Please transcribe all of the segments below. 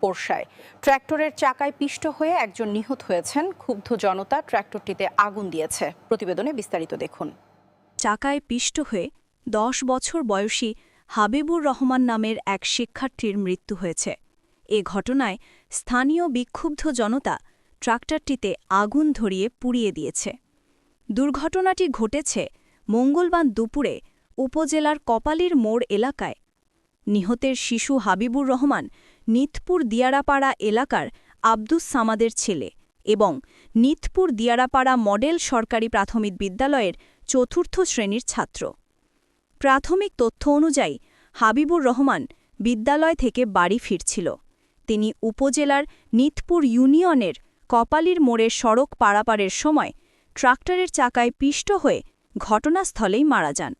পোরশায়। ট্র্যাক্টরের চাকায় পিষ্ট হয়ে একজন নিহত হয়েছেন। ক্ষুব্ধ জনতা ট্র্যাক্টরটিতে আগুন দিয়েছে। প্রতিবেদনে বিস্তারিত দেখুন। চাকায় পিষ্ট হয়ে দশ বছর বয়সী হাবিবুর রহমান নামের এক শিক্ষার্থীর মৃত্যু হয়েছে। এ ঘটনায় স্থানীয় বিক্ষুব্ধ জনতা ট্রাক্টরটিতে আগুন ধরিয়ে পুড়িয়ে দিয়েছে। দুর্ঘটনাটি ঘটেছে মঙ্গলবার দুপুরে উপজেলার কপালির মোড় এলাকায়। নিহতের শিশু হাবিবুর রহমান নিতপুর দিয়ারাপাড়া এলাকার আব্দুস সামাদের ছেলে এবং নিতপুর দিয়ারাপাড়া মডেল সরকারি প্রাথমিক বিদ্যালয়ের চতুর্থ শ্রেণির ছাত্র। প্রাথমিক তথ্য অনুযায়ী হাবিবুর রহমান বিদ্যালয় থেকে বাড়ি ফিরছিল। তিনি উপজেলার নিতপুর ইউনিয়নের কপালির মোড়ে সড়ক পারাপারের সময় ট্রাক্টরের চাকায় পিষ্ট হয়ে ঘটনাস্থলেই মারা যান।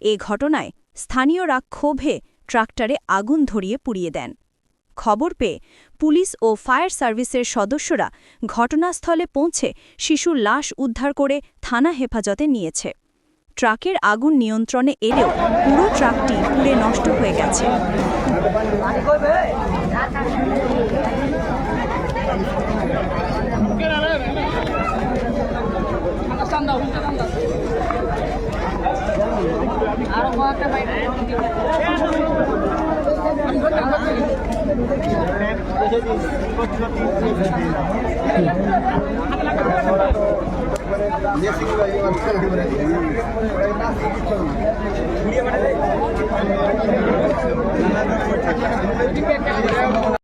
এ ঘটনায় স্থানীয়রা ক্ষোভে ট্রাক্টরে আগুন ধরিয়ে পুড়িয়ে দেন। খবর পেয়ে পুলিশ ও ফায়ার সার্ভিসের সদস্যরা ঘটনাস্থলে পৌঁছে শিশুর লাশ উদ্ধার করে থানা হেফাজতে নিয়েছে। ট্রাকের আগুন নিয়ন্ত্রণে এলেও পুরো ট্রাকটি পুড়ে নষ্ট হয়ে গেছে। আরও কয়েকটা বাইক Yes, you are.